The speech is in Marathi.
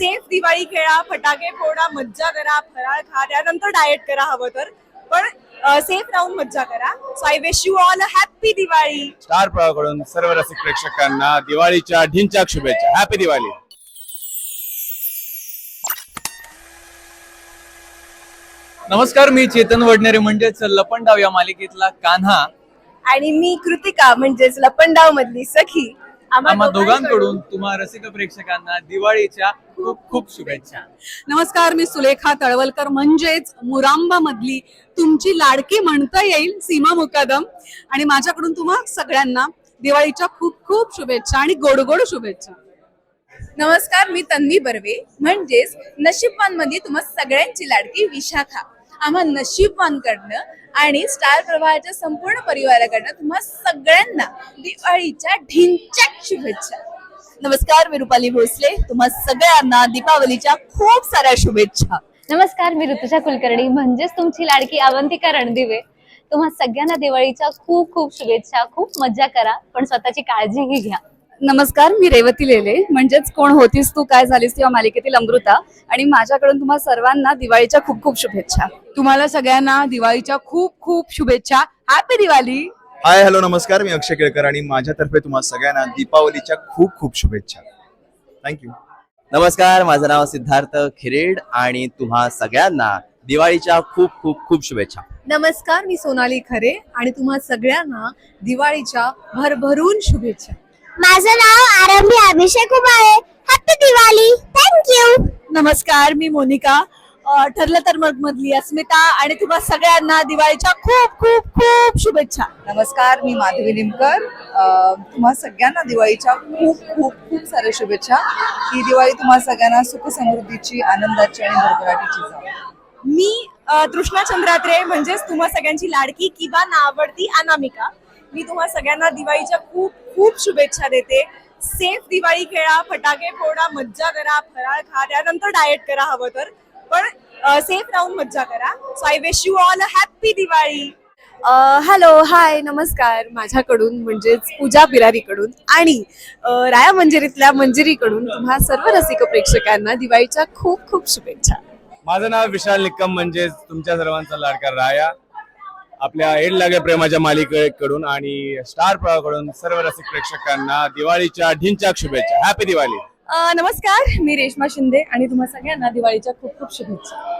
सेफ दिवाळी खेळा फटाके फोडा मज्जा करा फराळ खा त्यानंतर डाएट करा हवं तर. पण सेफ राहून मज्जा करा. So I wish you all a happy Diwali. Star प्रवाहाकडून सर्व रसिक प्रेक्षकांना दिवाळीच्या ढिंचाक शुभेच्छा. हॅपी दिवाळी. नमस्कार मी चेतन वडनेरे म्हणजेच लपंडाव या मालिकेतला कान्हा. आणि मी कृतिका म्हणजेच लपंडाव मधली सखी. आम्हा दोघांकडून तुम्हा रसिक प्रेक्षकांना दिवाळीच्या खूप खूप शुभेच्छा. नमस्कार मी सुलेखा तळवलकर. म्हणजेच मुरांबा मधली तुमची लाडकी म्हणता येईल सीमा मुकादम. आणि माझ्याकडून तुम्हा सगळ्यांना दिवाळीच्या खूप खूप शुभेच्छा आणि गोड गोड शुभेच्छा. नमस्कार मी तन्वी बर्वे. म्हणजेच नशीबवानमध्ये तुम्हा सगळ्यांची लाडकी विशाखा. आम्हा नशीबवानकडनं आणि स्टार प्रवाहाच्या संपूर्ण परिवाराकडनं तुम्हा सगळ्यांना दिवाळीच्या ढिंच्याक शुभेच्छा. नमस्कार मी रुपाली भोसले. तुम्हा सगळ्यांना दीपावलीच्या खूप साऱ्या शुभेच्छा. नमस्कार मी ऋतुजा कुलकर्णी. म्हणजेच तुमची लाडकी अवंतिका रणदिवे तुम्हा सगळ्यांना दिवाळीच्या खूप खूप शुभेच्छा. खूप मज्जा करा पण स्वतःची काळजीही घ्या. नमस्कार मी रेवती लेले. म्हणजेच कोण होतीस तू काय झालीस या मालिकेतील अमृता? आणि माझ्याकडून तुम्हा सर्वांना दिवाळीच्या खूप खूप शुभेच्छा. तुम्हाला सगळ्यांना दिवाळीच्या खूप खूप शुभेच्छा. हॅपी दिवाळी हाय हॅलो नमस्कार. मी अक्षय केळकर आणि माझ्यातर्फे तुम्हा सगळ्यांना दीपावलीच्या खूप खूप शुभेच्छा. थँक्यू नमस्कार माझं नाव सिद्धार्थ खिरेड आणि तुम्हा सगळ्यांना दिवाळीच्या खूप खूप खूप शुभेच्छा. नमस्कार मी सोनाली खरे आणि तुम्हा सगळ्यांना दिवाळीच्या भरभरून शुभेच्छा. माझं नाव Arambhi Abhishek Ubale happy Diwali. Thank you नमस्कार मी मोनिका. अ, ठरलं तर मग मधली अस्मिता. आणि तुम्हा सगळ्यांना दिवाळीच्या खूप खूप खूप शुभेच्छा. नमस्कार मी माधवी निमकर. अं, तुम्हा सगळ्यांना दिवाळीच्या खूप खूप खूप साऱ्या शुभेच्छा. ही दिवाळी तुम्हा सगळ्यांना सुख समृद्धीची आनंदाची आणि भरभराटीची जावो. मी अ, तृष्णा चंद्रात्रे म्हणजेच तुम्हा सगळ्यांची लाडकी किंवा नावडती अनामिका. मी तुम्हा सगळ्यांना दिवाळीच्या खूप खूप शुभेच्छा देते. सेफ दिवाळी खेळा फटाके फोडा मज्जा करा फराळ खा त्यानंतर डाएट करा हवं तर. पण सेफ राहून मज्जा करा. So I wish you all a happy Diwali. Hello hi नमस्कार माझ्याकडून म्हणजेच पूजा बिरारीकडून आणि राया मंजिरीतल्या मंजिरीकडून तुम्हा सर्व रसिक प्रेक्षकांना दिवाळीच्या खूप खूप शुभेच्छा. माझं नाव विशाल निक्कम म्हणजेच तुमच्या सर्वांचा लाडका राया. आपल्या एड लागे प्रेमाच्या मालिकेकडून आणि स्टार प्रवाहाकडून सर्व रसिक प्रेक्षकांना दिवाळीच्या ढिंचाक शुभेच्छा. हॅपी दिवाळी. नमस्कार मी रेश्मा शिंदे आणि तुम्हा सगळ्यांना दिवाळीच्या खूप खूप शुभेच्छा.